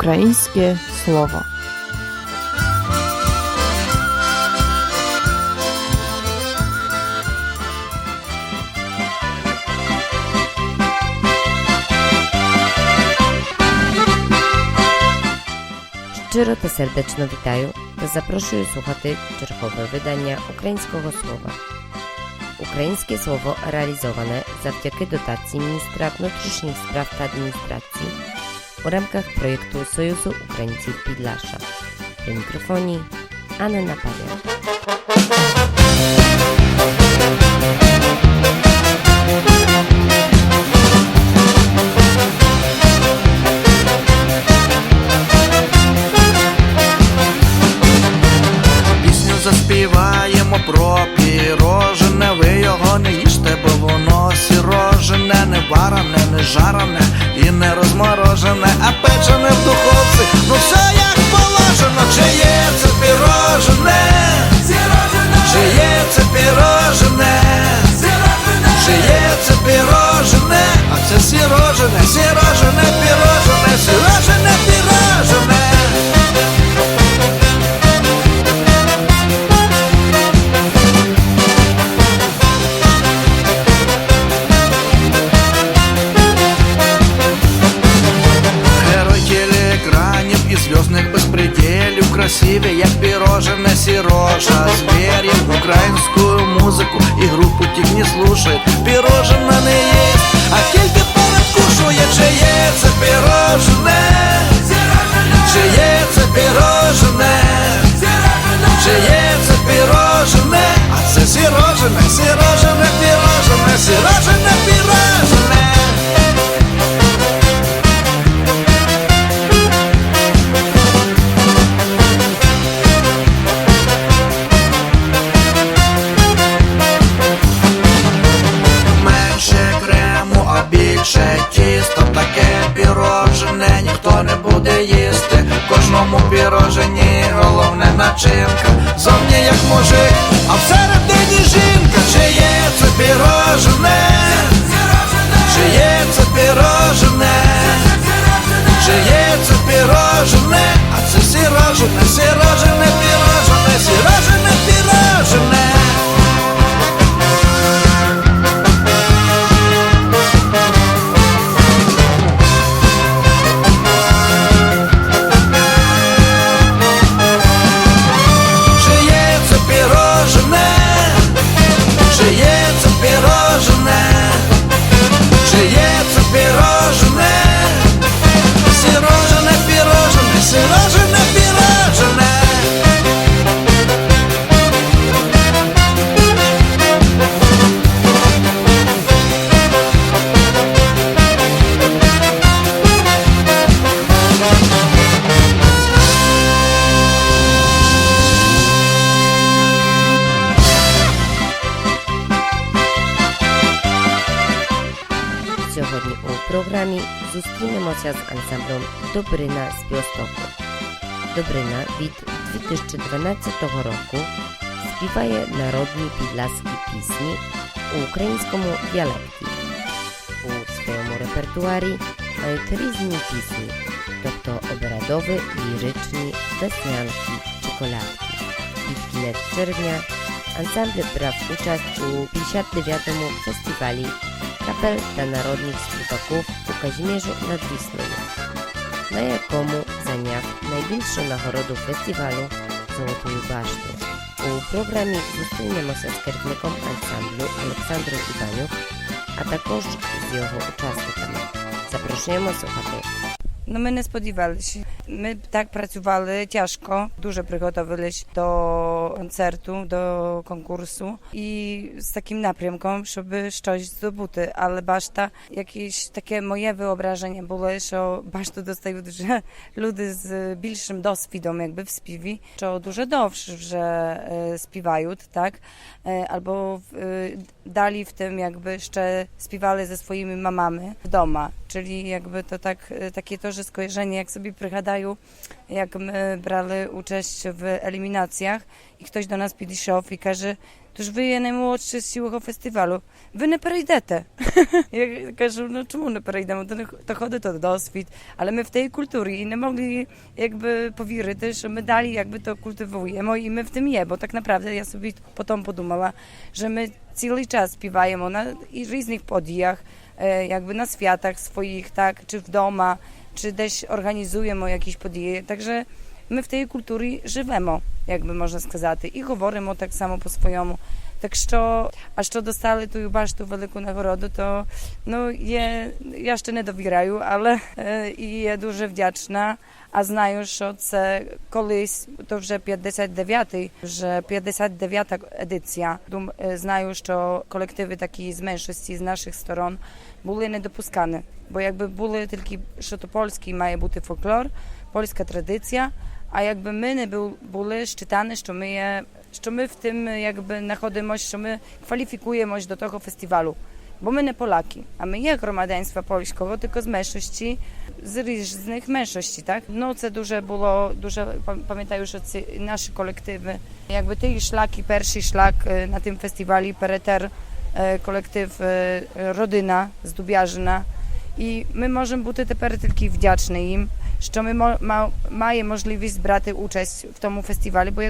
ukraińskie słowo. Szczero te serdeczno witają, to zaproszę słuchaty czerwowe wydania ukraińskiego słowa. Ukraińskie słowo realizowane zawdzięki dotacji Ministra Wnętrznych Spraw i Administracji w ramkach projektu Sojuszu Ukraińców Pidlasza. Przy mikrofonie Anna Pawiak. Варене, не жарене і не розморожене, а печене в духовці, ну все як положено, чи є це пірожене, чи є це пірожене, чи є це пірожене, а це сірожене, сірожене, слушает зустрінемося з ансамблем Добрина з Біостоку. Добрина від 2012 року співає народні підлаські пісні у українському діалекті. У своєму репертуарі мають різні пісні, тобто обрядові, ліричні, веснянки чи колядки. Під кінець червня ансамбль брав участь у 59-му фестивалі apel dla narodnych spróbaków u Kazimierzu nad Wisną, na jakomu zaniach największą nagrodu festiwalu Złotej Baszty. U programie zostaniemy ze skarbnikom ansamblu Aleksandru Ibaniuk, a także z jego uczestnikami. Zapraszamy słuchaczy no my nie spodziewaliśmy. My tak pracowali ciężko, dużo przygotowaliśmy do koncertu, do konkursu i z takim napręką, żeby coś zdobyć, ale baszta, jakieś takie moje wyobrażenie było, że basztu dostają że ludzie z większym doświadczeniem jakby w spiwi, że dużo dobrze, że e, spiwają, tak? E, albo e, dali w tym jakby jeszcze spiwali ze swoimi mamami w doma, czyli jakby to tak, takie to, że skojarzenie, jak sobie prigadają, jak my brali uczest w eliminacjach i ktoś do nas підійшов i każe, Тож ви є наймолодші з цього фестивалю. Ви не перейдете. Я кажу, ну чому не перейдемо? То, не, то ходить то досвід. Але ми в тій культурі і не могли якби повірити, що ми далі якби то культивуємо і ми в тим є. Бо так naprawdę я собі потім подумала, що ми цілий час співаємо на і різних подіях, е, якби на святах своїх, так, чи вдома, чи десь організуємо якісь події. Także ми в тій культурі живемо, як би можна сказати, і говоримо так само по-своєму. Так що, а що достали ту башту велику нагороду, то ну, є, я ще не довіряю, але е, і є дуже вдячна. А знаю, що це колись, то вже 59-й, вже 59-та едиція. Дум, е, знаю, що колективи такі з меншості, з наших сторон були не допускані. Бо якби були тільки, що то польський має бути фольклор, польська традиція, а якби ми не бу- були щитані, що ми є, що ми в tym jakby знаходимося, що ми kwalifikujemy do того фестивалю. Бо ми не поляки, а ми є громадянства польського, тільки з меншості, з різних меншості, так? Ну це дуже було, дуже пам- пам'ятаю, що ці наші колективи, якби ті шлаки, перший шлак е, на tym фестивалі, перетер е, колектив е, Родина з Дубяжина. І ми можемо бути тепер тільки вдячні їм, що ми мо- ма- маємо можливість брати участь в тому фестивалі, бо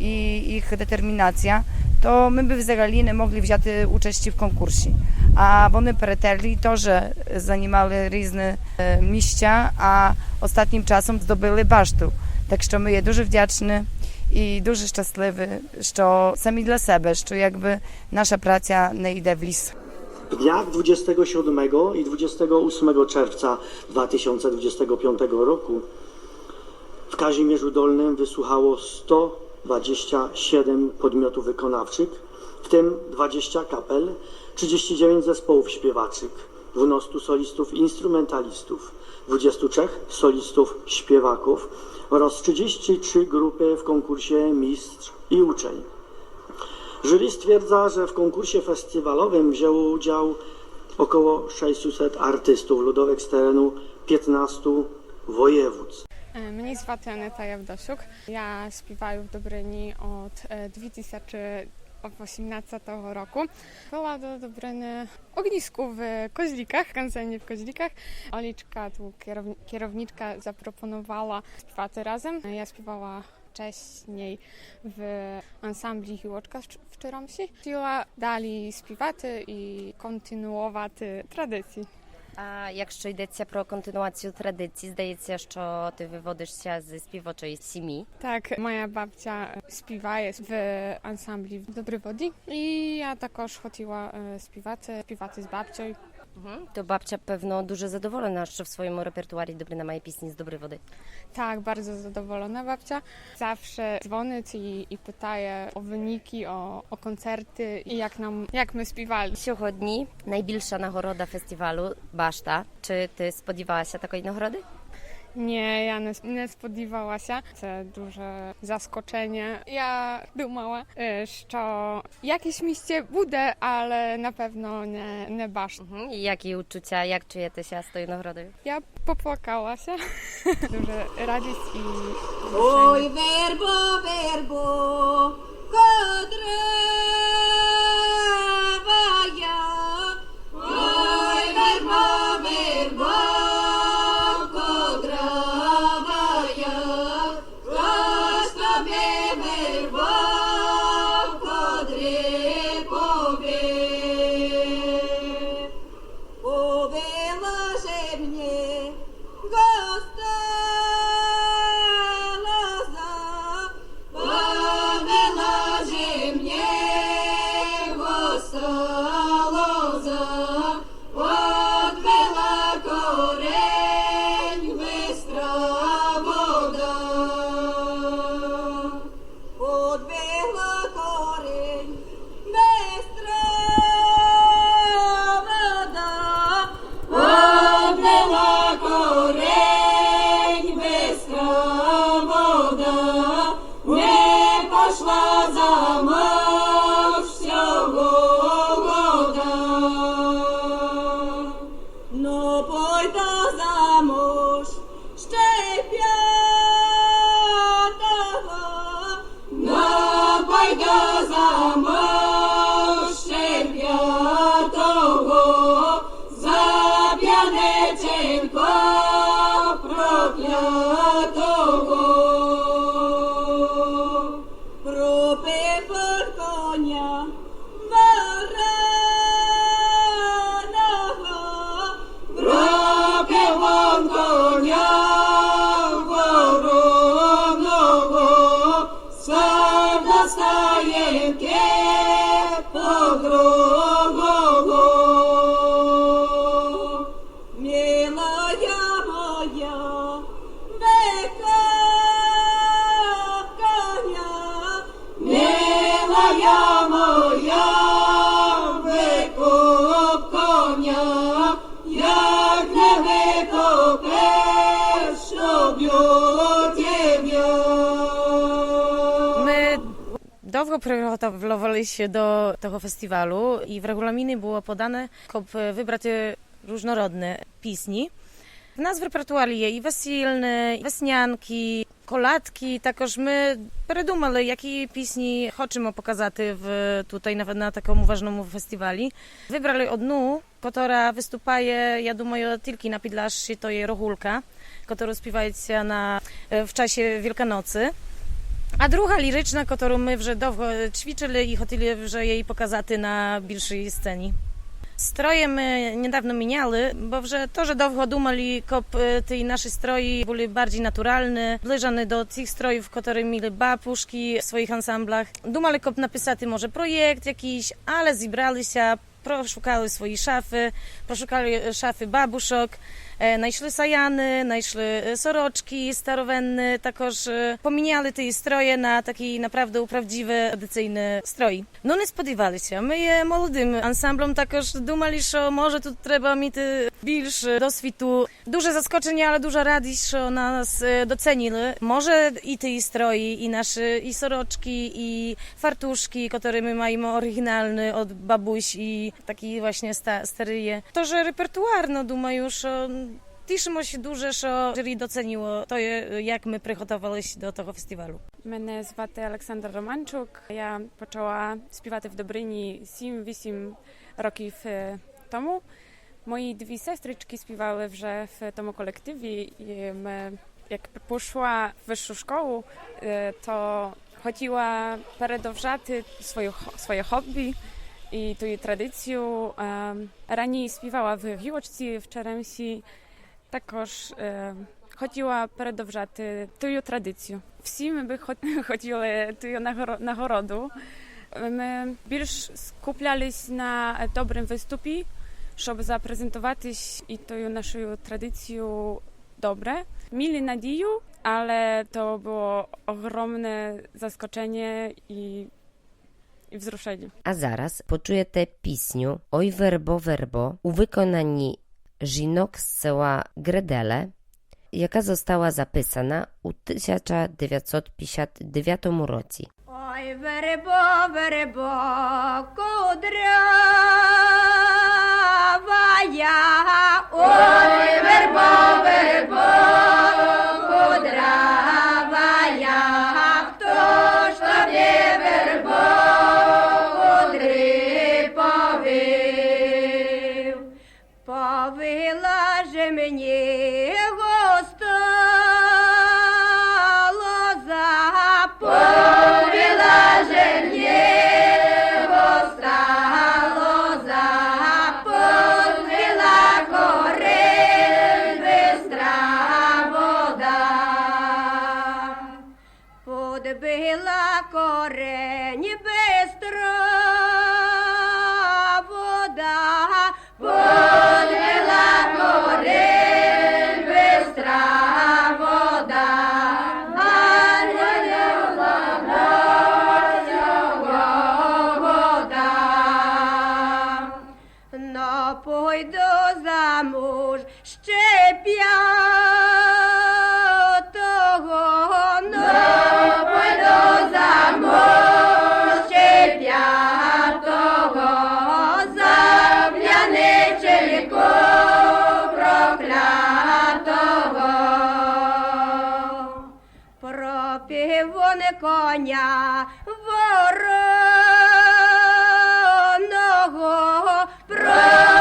i ich determinacja, to my by w Zagaliny mogli wziąć uczestnictwo w konkursie. A one preterli to, że zanimali różne miścia, a ostatnim czasem zdobyli basztu. Tak że my je dużo wdzięczny i dużo szczęśliwy, że sami dla siebie, że jakby nasza praca nie idzie w lis. W dniach 27 i 28 czerwca 2025 roku w Kazimierzu Dolnym wysłuchało 100 127 podmiotów wykonawczych, w tym 20 kapel, 39 zespołów śpiewaczych, 12 solistów instrumentalistów, 23 solistów śpiewaków oraz 33 grupy w konkursie Mistrz i Uczeń. Jury stwierdza, że w konkursie festiwalowym wzięło udział około 600 artystów ludowych z terenu 15 województw. E, mnie zwaty Aneta Jawdosiuk. Ja śpiewаю w Dobryni od e, 2018 roku. Była do Dobryny ognisku w Koźlikach, kancenie w Koźlikach. Oliczka, tu kierowniczka zaproponowała śpiewaty razem. Ja śpiewała wcześniej w ansambli Hiłoczka w Czeromsi. Chciała dali śpiewaty i kontynuować tradycję. А якщо йдеться про континуацію традицій, здається, що ти виводишся з співочої сім'ї. Так, моя babcia співає в ансамблі Добрі воді. І я також хотіла е, співати, співати з бабцею. То бабця, певно, дуже задоволена, що в своєму репертуарі Добрина має пісні з доброї води. Так, bardzo zadowolona babcia. Zawsze dzwonić i, i pytaje o wyniki, o, o koncerty i jak nam, jak my śpiewali. Сьогодні найбільша нагорода фестивалю Башта. Чи ти сподівалася такої нагороди? Nie, ja nie, nie spodziewała się. To duże zaskoczenie. Ja думала, е, що якесь місце буде, але напевно не, не башта. Мгм. І які відчуття, як чуєтеся з тою нагородою? Я поплакалася. Дуже радість і Ой, вербо, вербо, кодравая. Довго приготовлювалися до того фестивалю, і в регуламіні було подано, щоб вибрати різнородні пісні. В нас в репертуарі є і весільне, і веснянки, колядки. Також ми передумали, які пісні хочемо показати в, tutaj на, на такому ważnому фестивалі. Вибрали одну, яка виступає, я думаю, тільки на Підляші, to jest Rohulka, którą співається на, w czasie Wielkanocy. A druga liryczna, którą my вже довго ćwiczyli i хотіли вже її показати на більшій сцені. Stroje my niedawno mieniali, bo że to, że długo dumali, kop tej nasze stroje były bardziej naturalne, zbliżone do tych strojów, które mieli babuszki w swoich ansamblach. Dumali, kop napisać może projekt jakiś, ale zebrali się, proszukali swojej szafy, proszukali szafy babuszok, e, Najszli sajany, najszli e, soroczki starowenny, takoż e, pominiali te stroje na taki naprawdę prawdziwy, tradycyjny stroj. No nie spodziewali się. My je młodym ansamblom takoż dumali, że może tu trzeba mieć e, більш досвіду. Дуже zaskoczenie, ale duża radość, że nas e, docenili. Może i te stroi, i nasze i soroczki, i fartuszki, które my mamy oryginalny od babuś i taki właśnie sta, stary. To, że repertuar, no думаю, że Тішимо się дуже, що журі доцінило те, як ми приготувалися до того фестивалю. Мене звати Олександр Романчук. Я почала співати в Добрині 7-8 років е, тому. Mої дві сестрички співали вже в тому колективі. І ми, як пішла в вищу школу, е, то хотіла передовжати свою, своє хобі і ту традицію. Е, Раніше співала в гілочці в Черемсі, Також е, хотіла передовжати тую традицію. Всі ми би хотіли тую нагороду. Ми більш скуплялись на добрим виступі, щоб запрезентуватись і тою нашу традицію добре. мілі надію, але то було огромне заскочення і i wzruszenie. A zaraz poczujecie piśniu Oj вербо Werbo u wykonaniu Żinok z sela Gredele, jaka została zapisana u 1959 roku. Oj, werebo, werebo, ja, oj, werebo, werebo, ой до замуж ще п'ятого ой до замуж ще п'ятого запляне челіко проклятого пропів вони коня ворог. Pro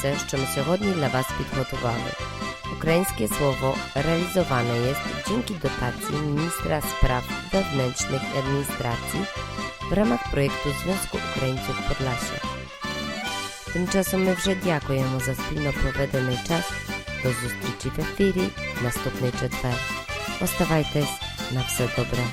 Ось і все, що ми сьогодні для вас підготували. Українське слово реалізоване є dzięki dotacji Ministra Spraw Wewnętrznych i Administracji w ramach projektu Związku Ukraińców Podlasia. Тим часом ми вже дякуємо за спільно проведений час. До зустрічі в ефірі в наступний четвер. Оставайтесь на все добре.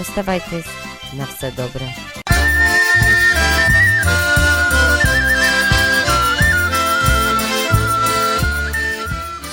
Оставайтесь на все добре.